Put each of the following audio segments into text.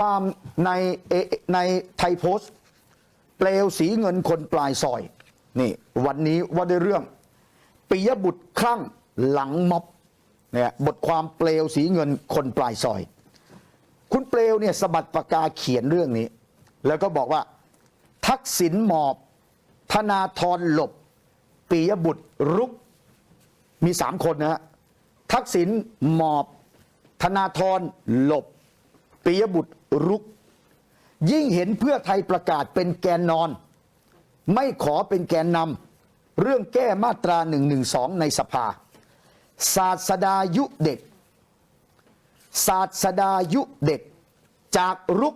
ความในในไทยโพสต์เปลวสีเงินคนปลายซอย นี่วันนี้ว่าด้วยเรื่องปิยบุตรคลั่งหลังม็อบเนี่ยบทความเปลวสีเงินคนปลายซอย คุณเปลวเนี่ยสะบัดปากกาเขียนเรื่องนี้ แล้วก็บอกว่า ทักษิณหมอบ ธนาธรหลบปิยบุตรรุกมีสามคนนะฮะทักษิณหมอบ ธนาธรหลบ ปิยบุตรรุก ยิ่งเห็นเพื่อไทยประกาศเป็นแกนนอน ไม่ขอเป็นแกนนำเรื่องแก้มาตรา1นึในสภา ศาสดายุเด็ก ศาสดายุเด็ก จากรุก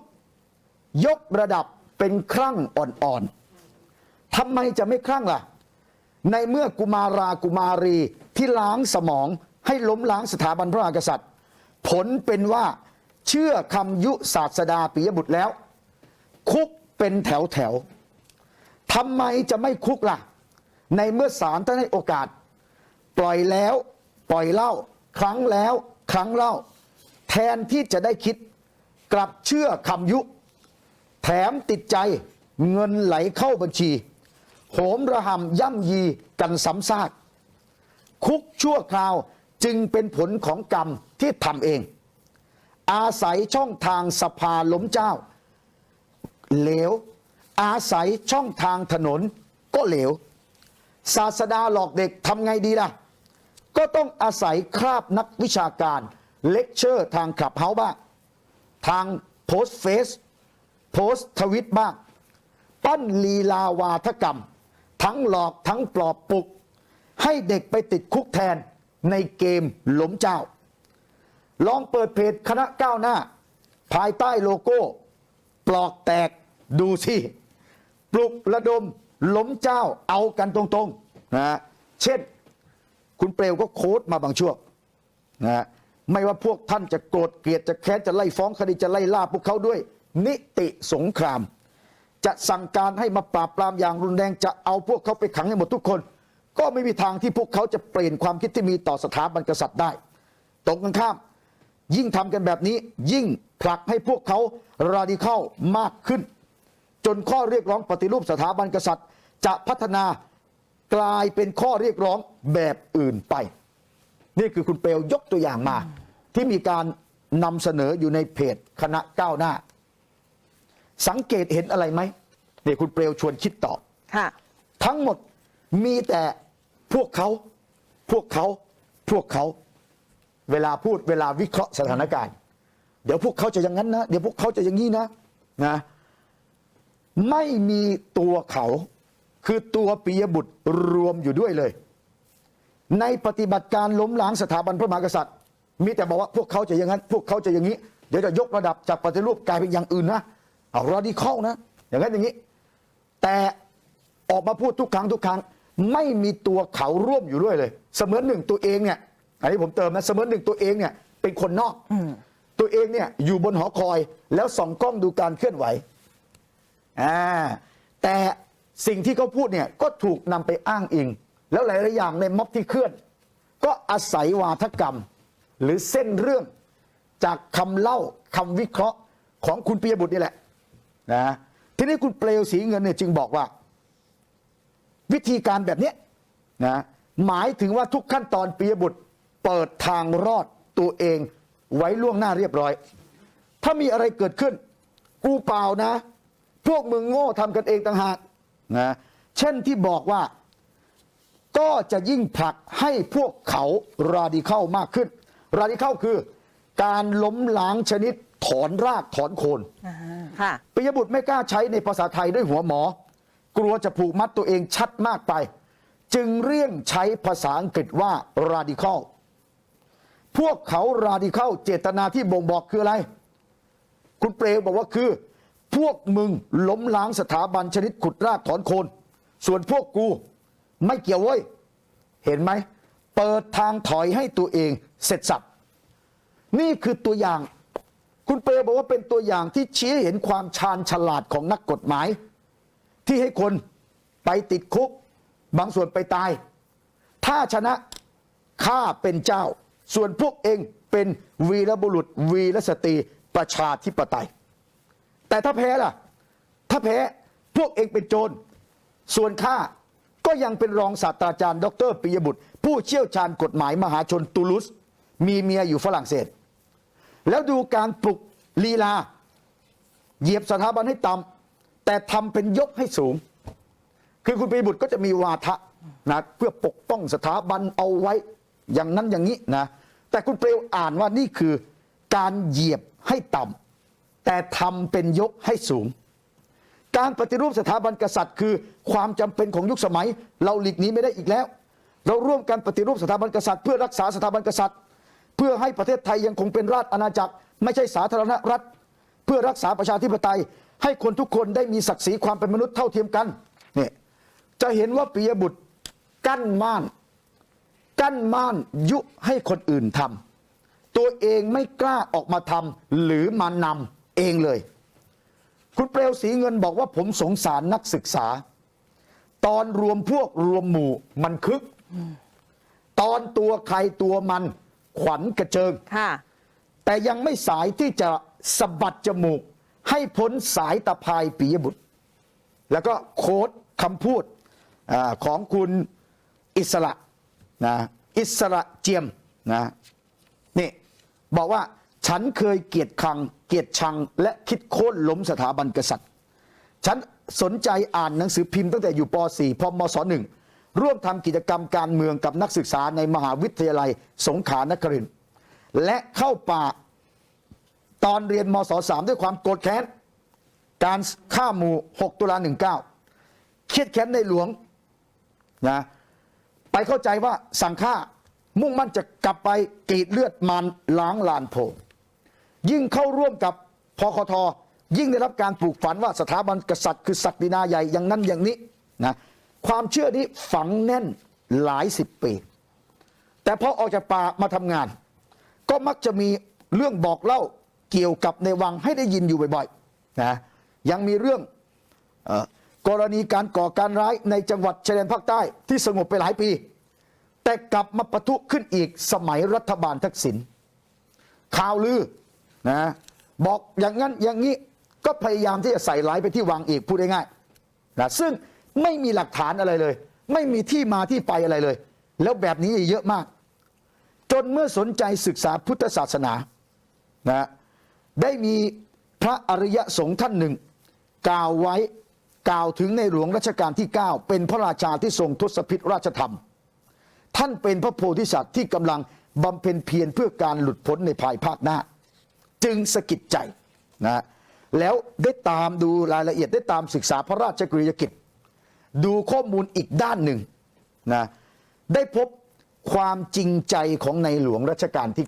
ยกระดับเป็นครั่งอ่อนๆทำไมจะไม่ครั่งล่ะ ในเมื่อกุมารากุมารีที่ล้างสมองให้ล้มล้างสถาบันพระมหากษัตริย์ ผลเป็นว่า เชื่อคำยุศาสดาปิยบุตรแล้ว คุกเป็นแถวแถวทำไมจะไม่คุกล่ะ ในเมื่อศาลท่านให้โอกาส ปล่อยแล้วปล่อยเล่า ครั้งแล้วครั้งเล่า แทนที่จะได้คิดกลับเชื่อคำยุ แถมติดใจเงินไหลเข้าบัญชี โหมระหำย่ำยีกันซ้ำซาก คุกชั่วคราวจึงเป็นผลของกรรมที่ทำเอง อาศัยช่องทางสภาล้มเจ้า เหลว อาศัยช่องทางถนนก็เหลว ศาสดาหลอกเด็กทำไงดีล่ะ ก็ต้องอาศัยคราบนักวิชาการ เลคเชอร์ทางขับเฮาบ้าง ทางโพสเฟซโพสทวิตบ้าง ปั้นลีลาวาทกรรม ทั้งหลอกทั้งปลอบปลุก ให้เด็กไปติดคุกแทนในเกมล้มเจ้า ลองเปิดเพจคณะก้าวหน้า ภายใต้โลโก้ ปลอกแตกดูสิปลุกระดมล้มเจ้าเอากันตรงๆนะเช่น คุณเปลวก็โค้ดมาบางช่วงนะไม่ว่าพวกท่านจะโกรธเกลียดจะแค้นจะไล่ฟ้องคดีจะไล่ล่าพวกเขาด้วย นิติสงคราม จะสั่งการให้มาปราบปรามอย่างรุนแรงจะเอาพวกเขาไปขังให้หมดทุกคน ก็ไม่มีทางที่พวกเขาจะเปลี่ยนความคิดที่มีต่อสถาบันกษัตริย์ได้ ตรงกันข้าม ยิ่งทำกันแบบนี้ยิ่งผลักให้พวกเขาราดิเข้ามากขึ้น จนข้อเรียกร้องปฏิรูปสถาบันกษัตริย์ จะพัฒนากลายเป็นข้อเรียกร้องแบบอื่นไป นี่คือคุณเปลยกตัวอย่างมา ที่มีการนำเสนออยู่ในเพจคณะก้าวหน้า สังเกตเห็นอะไรไหมเดี๋ยวคุณเปลวชวนคิดต่อค่ะทั้งหมดมีแต่พวกเขา พวกเขา พวกเขา เวลาพูดเวลาวิเคราะห์สถานการณ์ เดี๋ยวพวกเขาจะอย่างนั้นนะ เดี๋ยวพวกเขาจะอย่างนี้นะนะไม่มีตัวเขาคือตัวปิยบุตรรวมอยู่ด้วยเลย ในปฏิบัติการล้มล้างสถาบันพระมหากษัตริย์ มีแต่บอกว่าพวกเขาจะอย่างนั้น พวกเขาจะอย่างนี้ เดี๋ยวจะยกระดับจากปฏิรูปกลายเป็นอย่างอื่นนะเอารอดีเข้านะ อย่างนั้นอย่างนี้ แต่ออกมาพูดทุกครั้งทุกครั้ง ไม่มีตัวเขาร่วมอยู่ด้วยเลย เสมือนหนึ่งตัวเองเนี่ย อันนี้ผมเติมนะเสมือนหนึ่งตัวเองเนี่ยเป็นคนนอกตัวเองเนี่ยอยู่บนหอคอยแล้วส่องกล้องดูการเคลื่อนไหวอ่าแต่สิ่งที่เขาพูดเนี่ยก็ถูกนำไปอ้างอิง แล้วหลายๆอย่างในม็อบที่เคลื่อน ก็อาศัยวาทกรรม หรือเส้นเรื่องจากคำเล่าคำวิเคราะห์ของคุณปิยบุตรนี่แหละนะทีนี้คุณเปลวสีเงินเนี่ยจึงบอกว่า วิธีการแบบเนี้ยนะหมายถึงว่าทุกขั้นตอนปิยบุตร เปิดทางรอดตัวเองไว้ล่วงหน้าเรียบร้อย ถ้ามีอะไรเกิดขึ้น กูเปล่านะ พวกมึงโง่ทำกันเองต่างหากนะเช่นที่บอกว่าก็จะยิ่งผลักให้พวกเขาราดิเข้ามากขึ้น ราดิเข้าคือการล้มล้างชนิดถอนรากถอนโคนค่ะปิยบุตรไม่กล้าใช้ในภาษาไทยด้วยหัวหมอ กลัวจะผูกมัดตัวเองชัดมากไป จึงเลี่ยงใช้ภาษาอังกฤษว่า radical พวกเขา radical เจตนาที่บ่งบอกคืออะไร คุณเปลวบอกว่าคือ พวกมึงล้มล้างสถาบันชนิดขุดรากถอนโคน ส่วนพวกกูไม่เกี่ยวเว้ย เห็นไหม เปิดทางถอยให้ตัวเองเสร็จสับ นี่คือตัวอย่าง คุณเปรบอกว่าเป็นตัวอย่างที่ชี้เห็นความชาญฉลาดของนักกฎหมาย ที่ให้คนไปติดคุก บางส่วนไปตาย ถ้าชนะข้าเป็นเจ้า ส่วนพวกเองเป็นวีรบุรุษวีรสตรีประชาธิปไตย แต่ถ้าแพ้ล่ะ ถ้าแพ้พวกเองเป็นโจร ส่วนข้าก็ยังเป็นรองศาสตราจารย์ ดรปิยบุตร ผู้เชี่ยวชาญกฎหมายมหาชนตูลุส มีเมียอยู่ฝรั่งเศส แล้วดูการปลุกลีลา เหยียบสถาบันให้ต่ำแต่ทำเป็นยกให้สูง คือคุณปิยบุตรก็จะมีวาทะนะเพื่อปกป้องสถาบันเอาไว้ อย่างนั้นอย่างนี้นะแต่คุณเปลวอ่านว่านี่คือการเหยียบให้ต่ำแต่ทำเป็นยกให้สูง การปฏิรูปสถาบันกษัตริย์ คือความจำเป็นของยุคสมัย เราหลีกหนีไม่ได้อีกแล้ว เราร่วมกันปฏิรูปสถาบันกษัตริย์ เพื่อรักษาสถาบันกษัตริย์ เพื่อให้ประเทศไทยยังคงเป็นราชอาณาจักร ไม่ใช่สาธารณรัฐ เพื่อรักษาประชาธิปไตย ให้คนทุกคนได้มีศักดิ์ศรีความเป็นมนุษย์เท่าเทียมกันนี่จะเห็นว่าปิยบุตรกั้นม่าน กั้นม่านยุให้คนอื่นทำตัวเองไม่กล้าออกมาทำหรือมานำเองเลย คุณเปลวสีเงินบอกว่าผมสงสารนักศึกษา ตอนรวมพวกรวมหมู่มันคึก ตอนตัวใครตัวมันขวัญกระเจิงค่ะแต่ยังไม่สายที่จะสะบัดจมูก ให้พ้นสายตะพายปียบุตร แล้วก็โค้ดคำพูดอาของคุณอิสระ นะอิสระเจียมนะนี่บอกว่าฉันเคยเกียดคัง เกียดชัง และคิดโค่นล้มสถาบันกษัตริย์ ฉันสนใจอ่านหนังสือพิมพ์ตั้งแต่อยู่ป .4 พอมศ .1 ร่วมทำกิจกรรมการเมืองกับนักศึกษาในมหาวิทยาลัยสงขลานครินทร์และเข้าป่าตอนเรียนมศ .3 ด้วยความโกรธแค้น การฆ่าหมู่ 6 ตุลา 19 เครียดแค้นในหลวงนะ ไปเข้าใจว่าสั่งฆ่ามุ่งมั่นจะกลับไปกรีดเลือดมันล้างลานโพยิ่งเข้าร่วมกับพคทยิ่งได้รับการปลูกฝันว่าสถาบันกษัตริย์คือศักดินาใหญ่อย่างนั้นอย่างนี้นะความเชื่อนี้ฝังแน่นหลายสิบปี แต่พอออกจากป่ามาทำงาน ก็มักจะมีเรื่องบอกเล่าเกี่ยวกับในวังให้ได้ยินอยู่บ่อยๆนะยังมีเรื่อง กรณีการก่อการร้ายในจังหวัดชายแดนภาคใต้ที่สงบไปหลายปี แต่กลับมาปะทุขึ้นอีกสมัยรัฐบาลทักษิณข่าวลือนะบอกอย่างนั้นอย่างนี้ก็พยายามที่จะใส่ร้ายไปที่วังอีกพูดง่ายๆนะซึ่งไม่มีหลักฐานอะไรเลย ไม่มีที่มาที่ไปอะไรเลย แล้วแบบนี้เยอะมาก จนเมื่อสนใจศึกษาพุทธศาสนานะได้มีพระอริยสงฆ์ท่านหนึ่ง กล่าวไว้ กล่าวถึงในหลวงรัชกาลที่ 9 เป็นพระราชาที่ทรงทศพิธราชธรรม ท่านเป็นพระโพธิสัตว์ที่กำลังบำเพ็ญเพียรเพื่อการหลุดพ้นในภายภาคหน้า จึงสะกิดใจนะแล้วได้ตามดูรายละเอียดได้ตามศึกษาพระราชกริยกิจ ดูข้อมูลอีกด้านหนึ่งนะได้พบความจริงใจของในหลวงรัชกาลที่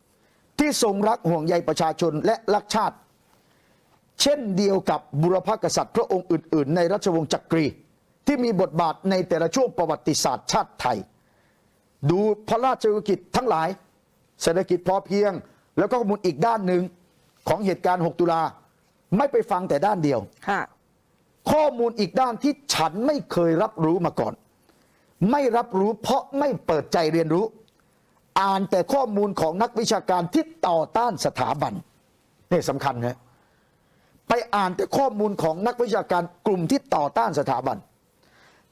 9 ที่ทรงรักห่วงใยประชาชนและรักชาติ เช่นเดียวกับบุรพกษัตริย์พระองค์อื่น ๆ ในรัชวงศ์จักรี ที่มีบทบาทในแต่ละช่วงประวัติศาสตร์ชาติไทย ดูพระราชกิจทั้งหลาย เศรษฐกิจพอเพียง แล้วก็ข้อมูลอีกด้านหนึ่งของเหตุการณ์ 6 ตุลาไม่ไปฟังแต่ด้านเดียวค่ะข้อมูลอีกด้านที่ฉันไม่เคยรับรู้มาก่อน ไม่รับรู้เพราะไม่เปิดใจเรียนรู้ อ่านแต่ข้อมูลของนักวิชาการที่ต่อต้านสถาบันนี่สำคัญนะ ไปอ่านแต่ข้อมูลของนักวิชาการกลุ่มที่ต่อต้านสถาบัน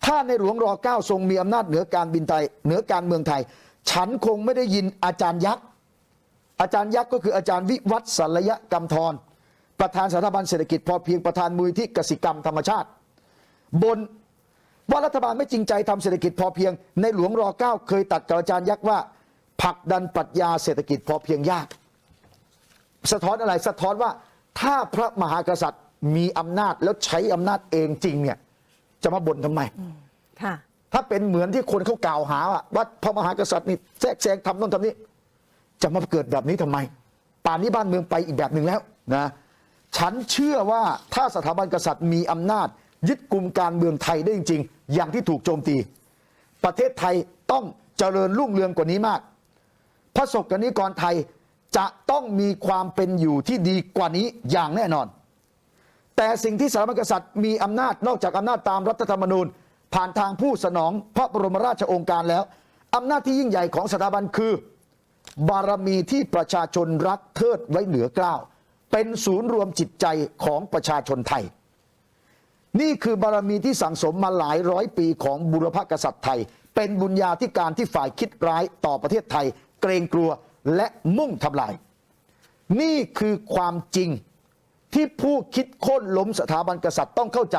ถ้าในหลวงรอเก้าทรงมีอำนาจเหนือการบินไทย เหนือการเมืองไทย ฉันคงไม่ได้ยินอาจารย์ยักษ์ อาจารย์ยักษ์ก็คืออาจารย์วิวัฒน์สัลยกรรมทร ประธานสถาบันเศรษฐกิจพอเพียงประธานมูลที่กสิกรรมธรรมชาติ บนว่ารัฐบาลไม่จริงใจทำเศรษฐกิจพอเพียง ในหลวงรอเก้าเคยตัดกับอาจารย์ยักษ์ว่าผลักดันปรัชญาเศรษฐกิจพอเพียงยาก สะท้อนอะไรสะท้อนว่า ถ้าพระมหากษัตริย์มีอำนาจแล้วใช้อำนาจเองจริงเนี่ย จะมาบ่นทำไม ค่ะ ถ้าเป็นเหมือนที่คนเขากล่าวหาว่าว่าพระมหากษัตริย์นี่แทรกแซงทำโน่นทำนี้จะมาเกิดแบบนี้ทำไม ป่านนี้บ้านเมืองไปอีกแบบหนึ่งแล้วนะฉันเชื่อว่าถ้าสถาบันกษัตริย์มีอำนาจ ยึดกลุ่มการเมืองไทยได้จริง ๆ อย่างที่ถูกโจมตี ประเทศไทยต้องเจริญรุ่งเรืองกว่านี้มาก พระศกนิกรไทย จะต้องมีความเป็นอยู่ที่ดีกว่านี้อย่างแน่นอน แต่สิ่งที่สถาบันกษัตริย์มีอำนาจนอกจากอำนาจตามรัฐธรรมนูญ ผ่านทางผู้สนองพระบรมราชโองการแล้วอำนาจที่ยิ่งใหญ่ของสถาบันคือ บารมีที่ประชาชนรักเทิดไว้เหนือเกล้าวเป็นศูนย์รวมจิตใจของประชาชนไทย นี่คือบารมีที่สั่งสมมาหลายร้อยปีของบุรพกษัตริย์ไทย เป็นบุญญาธิการที่ฝ่ายคิดร้ายต่อประเทศไทย เกรงกลัว และมุ่งทำลาย นี่คือความจริงที่ผู้คิดโค่นล้มสถาบันกษัตริย์ต้องเข้าใจ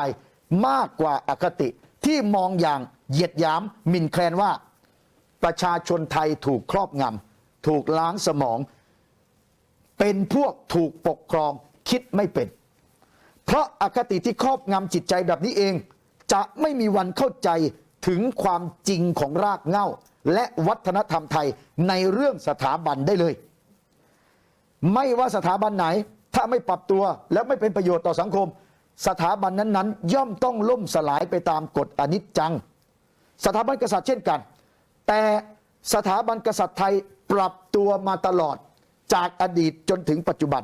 มากกว่าอาคติที่มองอย่างเหยียดหยามหมิ่นแคลนว่า ประชาชนไทยถูกครอบงำถูกล้างสมอง เป็นพวกถูกปกครองคิดไม่เป็น เพราะอคติที่ครอบงำจิตใจแบบนี้เอง จะไม่มีวันเข้าใจถึงความจริงของรากเหง้า และวัฒนธรรมไทยในเรื่องสถาบันได้เลย ไม่ว่าสถาบันไหนถ้าไม่ปรับตัวแล้วไม่เป็นประโยชน์ต่อสังคม สถาบันนั้นๆ ย่อมต้องล่มสลายไปตามกฎอนิจจัง สถาบันกษัตริย์เช่นกัน แต่สถาบันกษัตริย์ไทยปรับตัวมาตลอดจากอดีตจนถึงปัจจุบัน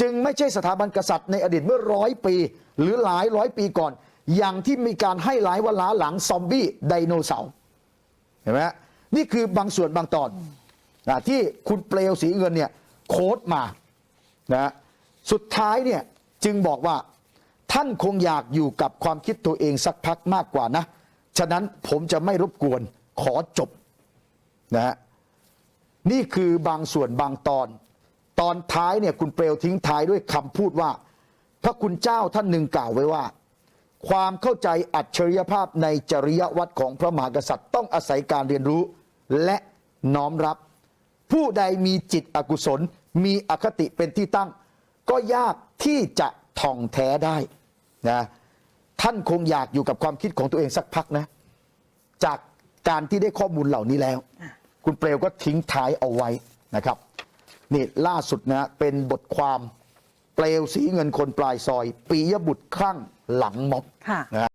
จึงไม่ใช่สถาบันกษัตริย์ในอดีตเมื่อร้อยปี หรือหลายร้อยปีก่อน อย่างที่มีการให้หลายว่าล้าหลังซอมบี้ไดโนเสาร์ เห็นไหมนี่คือบางส่วนบางตอนนะที่คุณเปลวสีเงินเนี่ยโค้ดมานะฮะสุดท้ายเนี่ยจึงบอกว่าท่านคงอยากอยู่กับความคิดตัวเองสักพักมากกว่านะ ฉะนั้นผมจะไม่รบกวนขอจบนะฮะนี่คือบางส่วนบางตอน ตอนท้ายเนี่ยคุณเปลวทิ้งท้ายด้วยคำพูดว่า พระคุณเจ้าท่านหนึ่งกล่าวไว้ว่า ความเข้าใจอัจฉริยภาพในจริยวัตรของพระมหากษัตริย์ ต้องอาศัยการเรียนรู้และน้อมรับ ผู้ใดมีจิตอกุศล มีอคติเป็นที่ตั้ง ก็ยากที่จะท่องแท้ได้นะท่านคงอยากอยู่กับความคิดของตัวเองสักพักนะ จากการที่ได้ข้อมูลเหล่านี้แล้ว คุณเปลวก็ทิ้งท้ายเอาไว้นะครับนี่ล่าสุดนะเป็นบทความเปลวสีเงินคนปลายซอยปียบุตรคลั่ง หลังม็อบค่ะนะ